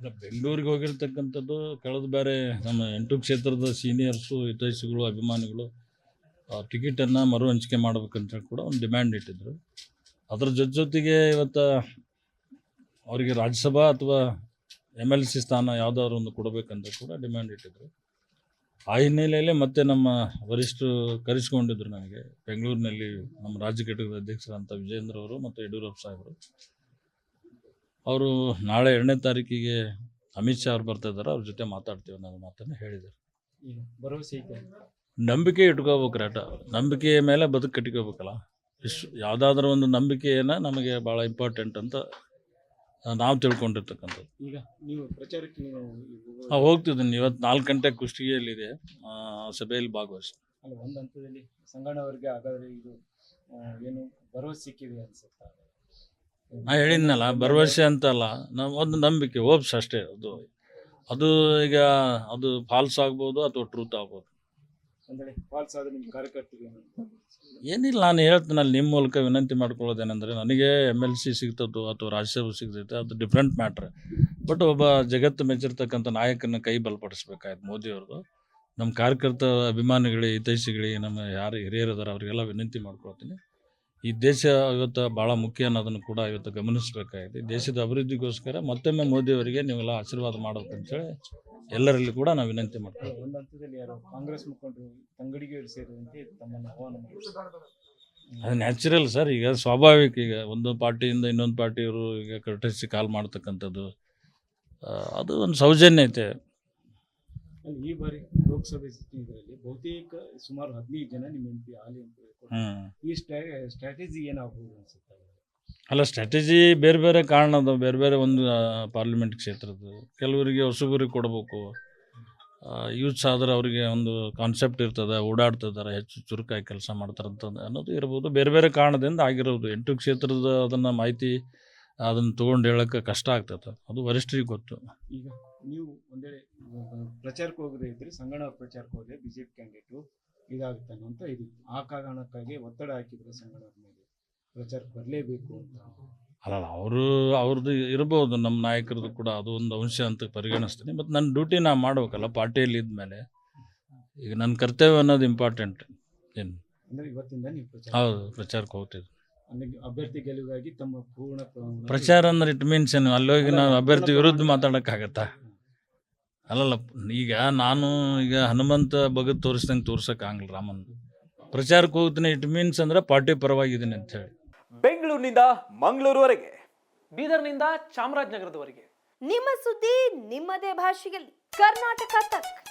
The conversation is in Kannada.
ಬೆಂಗಳೂರಿಗೆ ಹೋಗಿರ್ತಕ್ಕಂಥದ್ದು ಕಳೆದ ಬೇರೆ ನಮ್ಮ ಎಂಟು ಕ್ಷೇತ್ರದ ಸೀನಿಯರ್ಸು ಹಿತೈಷಿಗಳು, ಅಭಿಮಾನಿಗಳು ಟಿಕೆಟನ್ನು ಮರು ಹಂಚಿಕೆ ಮಾಡ್ಬೇಕಂತೇಳಿ ಕೂಡ ಒಂದು ಡಿಮ್ಯಾಂಡ್ ಇಟ್ಟಿದ್ರು. ಅದರ ಜೊತೆ ಜೊತೆಗೆ ಇವತ್ತು ಅವರಿಗೆ ರಾಜ್ಯಸಭಾ ಅಥವಾ ಎಂ ಎಲ್ ಸಿ ಸ್ಥಾನ ಯಾವುದಾದ್ರು ಒಂದು ಕೊಡಬೇಕಂತ ಕೂಡ ಡಿಮ್ಯಾಂಡ್ ಇಟ್ಟಿದ್ರು. ಆ ಹಿನ್ನೆಲೆಯಲ್ಲಿ ಮತ್ತೆ ನಮ್ಮ ವರಿಷ್ಠರು ಕರೆಸ್ಕೊಂಡಿದ್ರು ನನಗೆ, ಬೆಂಗಳೂರಿನಲ್ಲಿ ನಮ್ಮ ರಾಜ್ಯ ಘಟಕದ ಅಧ್ಯಕ್ಷರಂತ ವಿಜೇಂದ್ರ ಅವರು ಮತ್ತು ಯಡಿಯೂರಪ್ಪ ಸಾಹೇಬರು. ಅವರು ನಾಳೆ ಎರಡನೇ ತಾರೀಕಿಗೆ ಅಮಿತ್ ಶಾ ಅವ್ರು ಬರ್ತಾ ಇದ್ದಾರೆ ಅವ್ರ ಜೊತೆ ಮಾತಾಡ್ತೀವಿ ಅನ್ನೋ ಮಾತನ್ನು ಹೇಳಿದ್ದಾರೆ. ಈಗ ಭರವಸೆ ನಂಬಿಕೆ ಇಟ್ಕೋಬೇಕು ರಾಟ. ನಂಬಿಕೆಯ ಮೇಲೆ ಬದುಕು ಕಟ್ಕೋಬೇಕಲ್ಲ ಇಷ್ಟು ಯಾವುದಾದ್ರೂ ಒಂದು ನಂಬಿಕೆಯನ್ನ ನಮಗೆ ಭಾಳ ಇಂಪಾರ್ಟೆಂಟ್ ಅಂತ ನಾವು ತಿಳ್ಕೊಂಡಿರ್ತಕ್ಕಂಥದ್ದು. ಈಗ ನೀವು ಪ್ರಚಾರಕ್ಕೆ ನೀವು ನಾವು ಹೋಗ್ತಿದ್ದೀನಿ. ಇವತ್ತು ನಾಲ್ಕು ಗಂಟೆ ಕುಷ್ಟಗಿಯಲ್ಲಿದೆ. ಸಭೆಯಲ್ಲಿ ಭಾಗವಹಿಸಿ ಅಲ್ಲ ಒಂದು ಹಂತದಲ್ಲಿ ಸಂಗಣ್ಣವರಿಗೆ ಹಾಗಾದರೆ ಇದು ಏನು ಭರವಸೆ ಸಿಕ್ಕಿದೆ ಅನ್ಸುತ್ತಾ? ನಾ ಹೇಳಿದ್ನಲ್ಲ ಭರವಸೆ ಅಂತಲ್ಲ ನಮ್ಮ ಒಂದು ನಂಬಿಕೆ ಹೋಪ್ಸ್ ಅಷ್ಟೇ ಅದು. ಅದು ಈಗ ಅದು ಫಾಲ್ಸ್ ಆಗ್ಬೋದು ಅಥವಾ ಟ್ರೂತ್ ಆಗ್ಬೋದು? ಏನಿಲ್ಲ ನಾನು ಹೇಳ್ತೀನಲ್ಲ ನಿಮ್ಮ ಮೂಲಕ ವಿನಂತಿ ಮಾಡ್ಕೊಳ್ಳೋದೇನೆಂದರೆ ನನಗೆ ಎಂ ಎಲ್ ಸಿ ಸಿಗ್ತದ್ದು ಅಥವಾ ರಾಜ್ಯಸಭೆ ಸಿಗ್ತೈತೆ ಅದು ಡಿಫ್ರೆಂಟ್ ಮ್ಯಾಟ್ರ್ ಬಟ್ ಒಬ್ಬ ಜಗತ್ತು ಮೆಚ್ಚಿರ್ತಕ್ಕಂಥ ನಾಯಕನ ಕೈ ಬಲಪಡಿಸ್ಬೇಕಾಯ್ತು ಮೋದಿಯವ್ರದ್ದು. ನಮ್ಮ ಕಾರ್ಯಕರ್ತ ಅಭಿಮಾನಿಗಳಿಗೆ ಹಿತೈಷಿಗಳಿಗೆ ನಮ್ಮ ಯಾರು ಹಿರಿಯರು ಇದಾರೆ ಅವರಿಗೆಲ್ಲ ವಿನಂತಿ ಮಾಡ್ಕೊಳ್ತೀನಿ. ಈ ದೇಶ ಇವತ್ತು ಭಾಳ ಮುಖ್ಯ ಅನ್ನೋದನ್ನು ಕೂಡ ಇವತ್ತು ಗಮನಿಸಬೇಕಾಗಿದೆ. ದೇಶದ ಅಭಿವೃದ್ಧಿಗೋಸ್ಕರ ಮತ್ತೊಮ್ಮೆ ಮೋದಿಯವರಿಗೆ ನೀವೆಲ್ಲ ಆಶೀರ್ವಾದ ಮಾಡ್ಬೇಕಂತೇಳಿ ಎಲ್ಲರಲ್ಲಿ ಕೂಡ ನಾವು ವಿನಂತಿ ಮಾಡ್ತೀವಿ ಒಂದು ಹಂತದಲ್ಲಿ ಯಾರು ಕಾಂಗ್ರೆಸ್ ಮುಖಂಡರು ತಂಗಡಿಗೆ ಸೇರಿದಂತೆ ತಮ್ಮನ್ನು ಆಹ್ವಾನ ಮಾಡಿದ್ರು. ಅದು ನ್ಯಾಚುರಲ್ ಸರ್ ಈಗ ಸ್ವಾಭಾವಿಕ ಈಗ ಒಂದು ಪಾರ್ಟಿಯಿಂದ ಇನ್ನೊಂದು ಪಾರ್ಟಿಯವರು ಈಗ ಕರ್ಟಸಿ ಕಾಲ್ ಮಾಡ್ತಕ್ಕಂಥದ್ದು ಅದು ಒಂದು ಸೌಜನ್ಯತೆ. ಅಲ್ಲಿ ಈ ಬಾರಿ ಲೋಕಸಭೆ ಇದರಲ್ಲಿ ಬಹುತೇಕ ಸುಮಾರು ಹದಿನೈದು ಜನ ನಿಮ್ಮ ಎಂ ಪಿ ಹಾಲಿ ಎಂ ಪಿ ಈ ಸ್ಟ್ರಾಟಜಿ ಏನಾಗಬಹುದು ಅನ್ಸುತ್ತೆ ಅಲ್ಲ ಸ್ಟ್ರಾಟಜಿ ಬೇರೆ ಬೇರೆ ಕಾರಣ ಅದು ಬೇರೆ ಬೇರೆ ಒಂದು ಪಾರ್ಲಿಮೆಂಟ್ ಕ್ಷೇತ್ರದ್ದು. ಕೆಲವರಿಗೆ ಹೊಸಬರಿಗೆ ಕೊಡಬೇಕು. ಯೂತ್ಸ್ ಆದ್ರೆ ಅವರಿಗೆ ಒಂದು ಕಾನ್ಸೆಪ್ಟ್ ಇರ್ತದೆ ಓಡಾಡ್ತಿದ್ದಾರೆ ಹೆಚ್ಚು ಚುರುಕಾಗಿ ಕೆಲಸ ಮಾಡ್ತಾರಂತ ಅನ್ನೋದು ಇರ್ಬೋದು. ಬೇರೆ ಬೇರೆ ಕಾರಣದಿಂದ ಆಗಿರೋದು. ಎಂಟು ಕ್ಷೇತ್ರದ ಅದನ್ನು ಮಾಹಿತಿ ಅದನ್ನು ತೊಗೊಂಡು ಹೇಳೋಕ್ಕೆ ಕಷ್ಟ ಆಗ್ತದೆ ಅದು ವರಿಷ್ಠರಿಗೆ ಗೊತ್ತು. ಈಗ ನೀವು ಒಂದೇಳೆ ಪ್ರಚಾರಕ್ಕೆ ಹೋಗದೇ ಇದ್ರೆ ಸಂಗಣ್ಣ ಅವ್ರ ಪ್ರಚಾರಕ್ಕೆ ಹೋದ್ರೆ ಪಿ ಕ್ಯಾಂಡಿಡೇಟು ಇದಾಗ್ತಾನೆ ಅಂತ ಇದು. ಆ ಕಾರಣಕ್ಕಾಗಿ ಒತ್ತಡ ಹಾಕಿದ್ರು ಸಂಗಣ್ಣ ಅವ್ರ ಮೇಲೆ ಪ್ರಚಾರಕ್ಕೆ ಬರಲೇಬೇಕು ಅಂತ. ಅಲ್ಲಲ್ಲ ಅವರು ಅವ್ರದ್ದು ಇರ್ಬೋದು ನಮ್ಮ ನಾಯಕರದ್ದು ಕೂಡ ಅದು ಒಂದು ಅಂಶ ಅಂತ ಪರಿಗಣಿಸ್ತೀನಿ. ಮತ್ತು ನನ್ನ ಡ್ಯೂಟಿ ನಾ ಮಾಡಬೇಕಲ್ಲ ಪಾರ್ಟಿಯಲ್ಲಿ ಇದ್ಮೇಲೆ. ಈಗ ನನ್ನ ಕರ್ತವ್ಯ ಅನ್ನೋದು ಇಂಪಾರ್ಟೆಂಟ್ ಏನು? ಅಂದ್ರೆ ಇವತ್ತಿಂದ ನೀವು ಪ್ರಚಾರ ಹೌದು ಪ್ರಚಾರಕ್ಕೆ ಹೋಗ್ತಿದ್ವಿ ಅಂದ್ರೆ ಅಭ್ಯರ್ಥಿ ಗೆಲುವಾಗಿ ತಮ್ಮ ಪೂರ್ಣ ಪ್ರಚಾರ ಅಂದ್ರೆ ಇಟ್ ಮೀನ್ಸ್ ಏನು? ಅಲ್ಲೋಗಿ ನಾವು ಅಭ್ಯರ್ಥಿ ವಿರುದ್ಧ ಮಾತಾಡೋಕ್ಕಾಗತ್ತಾ? ಅಲ್ಲಲ್ಲ ಈಗ ನಾನು ಈಗ ಹನುಮಂತ ಬಗದ್ ತೋರಿಸ್ದಂಗೆ ತೋರ್ಸೋಕ್ಕಾಗಲ್ಲ ರಾಮನ್. ಪ್ರಚಾರಕ್ಕೆ ಹೋಗ್ತೀನಿ ಇಟ್ ಮೀನ್ಸ್ ಅಂದ್ರೆ ಪಾರ್ಟಿ ಪರವಾಗಿದ್ದೀನಿ ಅಂತ ಹೇಳಿ. ಬೆಂಗಳೂರಿನಿಂದ ಮಂಗಳೂರುವರೆಗೆ ಬೀದರ್ನಿಂದ ಚಾಮರಾಜನಗರದವರೆಗೆ. ನಿಮ್ಮ ಸುದ್ದಿ ನಿಮ್ಮದೇ ಭಾಷೆಯಲ್ಲಿ. ಕರ್ನಾಟಕ ತಕ್.